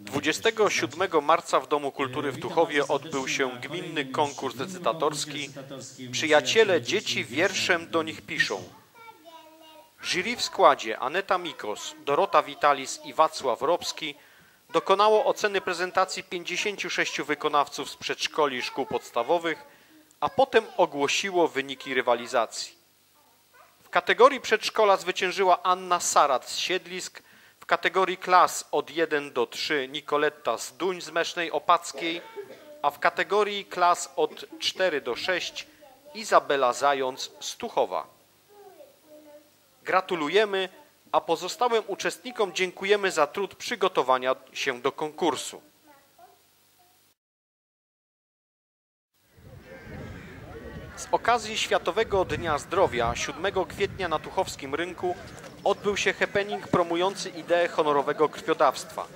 27 marca w Domu Kultury w Tuchowie odbył się gminny konkurs recytatorski Przyjaciele dzieci wierszem do nich piszą. Jury w składzie Aneta Mikos, Dorota Witalis i Wacław Robski. Dokonało oceny prezentacji 56 wykonawców z przedszkoli i szkół podstawowych, a potem ogłosiło wyniki rywalizacji. W kategorii przedszkola zwyciężyła Anna Sarat z Siedlisk, kategorii klas od 1 do 3 Nikoletta z Duń z Mesznej Opackiej, a w kategorii klas od 4 do 6 Izabela Zając z Tuchowa. Gratulujemy, a pozostałym uczestnikom dziękujemy za trud przygotowania się do konkursu. Z okazji Światowego Dnia Zdrowia 7 kwietnia na Tuchowskim Rynku odbył się happening promujący ideę honorowego krwiodawstwa.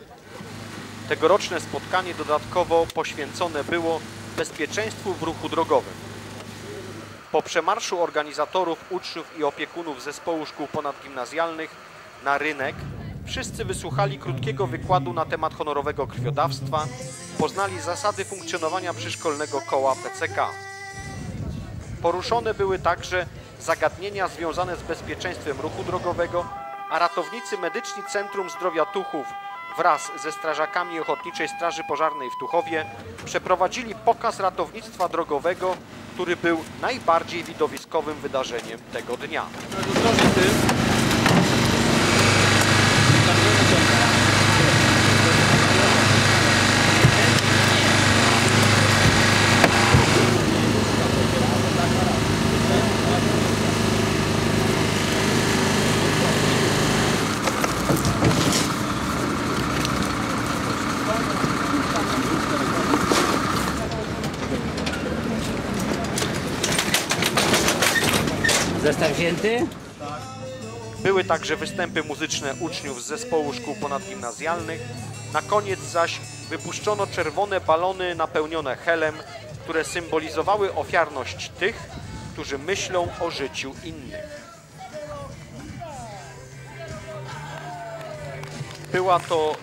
Tegoroczne spotkanie dodatkowo poświęcone było bezpieczeństwu w ruchu drogowym. Po przemarszu organizatorów, uczniów i opiekunów zespołu szkół ponadgimnazjalnych na rynek wszyscy wysłuchali krótkiego wykładu na temat honorowego krwiodawstwa, poznali zasady funkcjonowania przyszkolnego koła PCK. Poruszone były także zagadnienia związane z bezpieczeństwem ruchu drogowego, a ratownicy medyczni Centrum Zdrowia Tuchów wraz ze strażakami Ochotniczej Straży Pożarnej w Tuchowie przeprowadzili pokaz ratownictwa drogowego, który był najbardziej widowiskowym wydarzeniem tego dnia. Zestaw wzięty? Były także występy muzyczne uczniów z zespołu szkół ponadgimnazjalnych. Na koniec zaś wypuszczono czerwone balony napełnione helem, które symbolizowały ofiarność tych, którzy myślą o życiu innych. Była to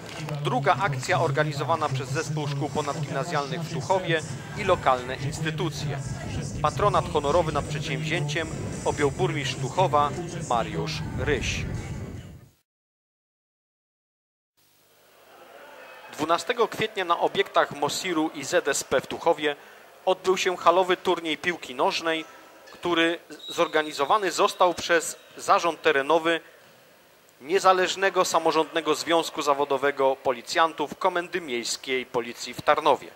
druga akcja organizowana przez Zespół Szkół Ponadgimnazjalnych w Tuchowie i lokalne instytucje. Patronat honorowy nad przedsięwzięciem objął burmistrz Tuchowa Mariusz Ryś. 12 kwietnia na obiektach Mosiru i ZSP w Tuchowie odbył się halowy turniej piłki nożnej, który zorganizowany został przez Zarząd Terenowy Niezależnego Samorządnego Związku Zawodowego Policjantów Komendy Miejskiej Policji w Tarnowie.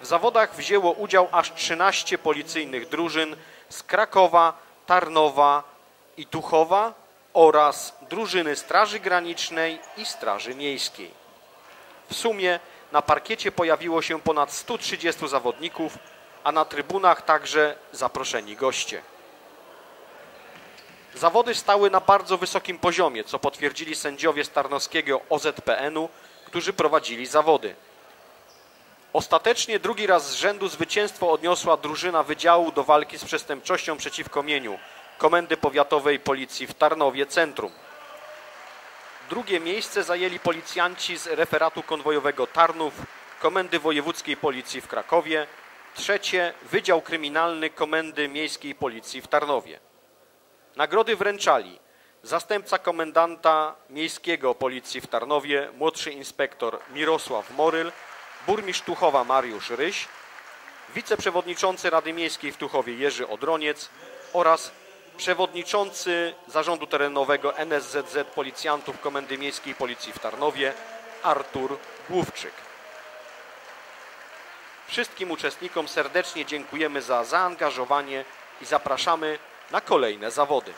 W zawodach wzięło udział aż 13 policyjnych drużyn z Krakowa, Tarnowa i Tuchowa oraz drużyny Straży Granicznej i Straży Miejskiej. W sumie na parkiecie pojawiło się ponad 130 zawodników, a na trybunach także zaproszeni goście. Zawody stały na bardzo wysokim poziomie, co potwierdzili sędziowie z Tarnowskiego OZPN-u, którzy prowadzili zawody. Ostatecznie drugi raz z rzędu zwycięstwo odniosła drużyna Wydziału do Walki z Przestępczością przeciwko Mieniu Komendy Powiatowej Policji w Tarnowie Centrum. Drugie miejsce zajęli policjanci z referatu konwojowego Tarnów, Komendy Wojewódzkiej Policji w Krakowie, trzecie Wydział Kryminalny Komendy Miejskiej Policji w Tarnowie. Nagrody wręczali zastępca komendanta miejskiego Policji w Tarnowie, młodszy inspektor Mirosław Moryl, burmistrz Tuchowa Mariusz Ryś, wiceprzewodniczący Rady Miejskiej w Tuchowie Jerzy Odroniec oraz przewodniczący Zarządu Terenowego NSZZ Policjantów Komendy Miejskiej Policji w Tarnowie Artur Główczyk. Wszystkim uczestnikom serdecznie dziękujemy za zaangażowanie i zapraszamy na kolejne zawody.